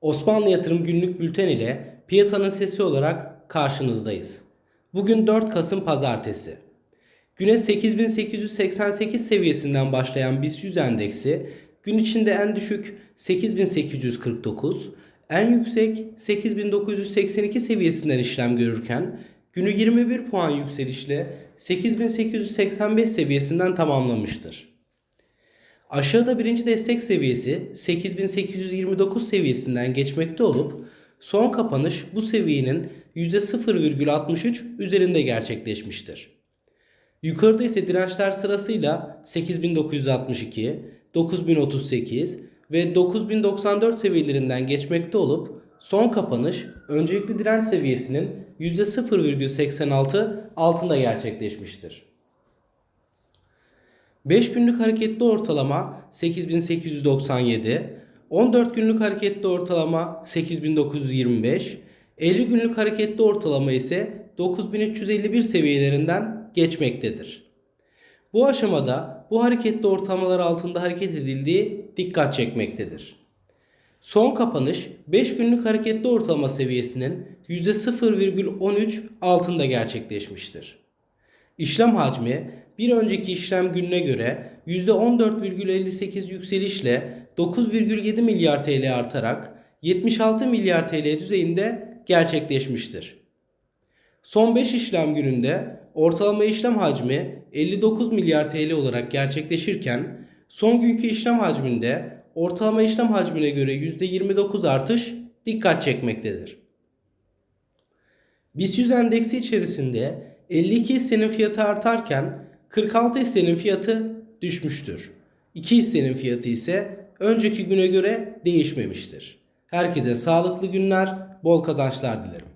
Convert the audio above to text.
Osmanlı Yatırım Günlük Bülten ile piyasanın sesi olarak karşınızdayız. Bugün 4 Kasım Pazartesi. Güne 8888 seviyesinden başlayan BIST 100 endeksi gün içinde en düşük 8849, en yüksek 8982 seviyesinden işlem görürken günü 21 puan yükselişle 8885 seviyesinden tamamlamıştır. Aşağıda birinci destek seviyesi 8829 seviyesinden geçmekte olup son kapanış bu seviyenin %0,63 üzerinde gerçekleşmiştir. Yukarıda ise dirençler sırasıyla 8962, 9038 ve 9094 seviyelerinden geçmekte olup son kapanış öncelikli direnç seviyesinin %0,86 altında gerçekleşmiştir. 5 günlük hareketli ortalama 8897, 14 günlük hareketli ortalama 8925, 50 günlük hareketli ortalama ise 9351 seviyelerinden geçmektedir. Bu aşamada bu hareketli ortalamalar altında hareket edildiği dikkat çekmektedir. Son kapanış 5 günlük hareketli ortalama seviyesinin %0,13 altında gerçekleşmiştir. İşlem hacmi bir önceki işlem gününe göre %14,58 yükselişle 9,7 milyar TL artarak 76 milyar TL düzeyinde gerçekleşmiştir. Son 5 işlem gününde ortalama işlem hacmi 59 milyar TL olarak gerçekleşirken son günkü işlem hacminde ortalama işlem hacmine göre %29 artış dikkat çekmektedir. BIST 100 endeksi içerisinde 52 hissenin fiyatı artarken 46 hissenin fiyatı düşmüştür. 2 hissenin fiyatı ise önceki güne göre değişmemiştir. Herkese sağlıklı günler, bol kazançlar dilerim.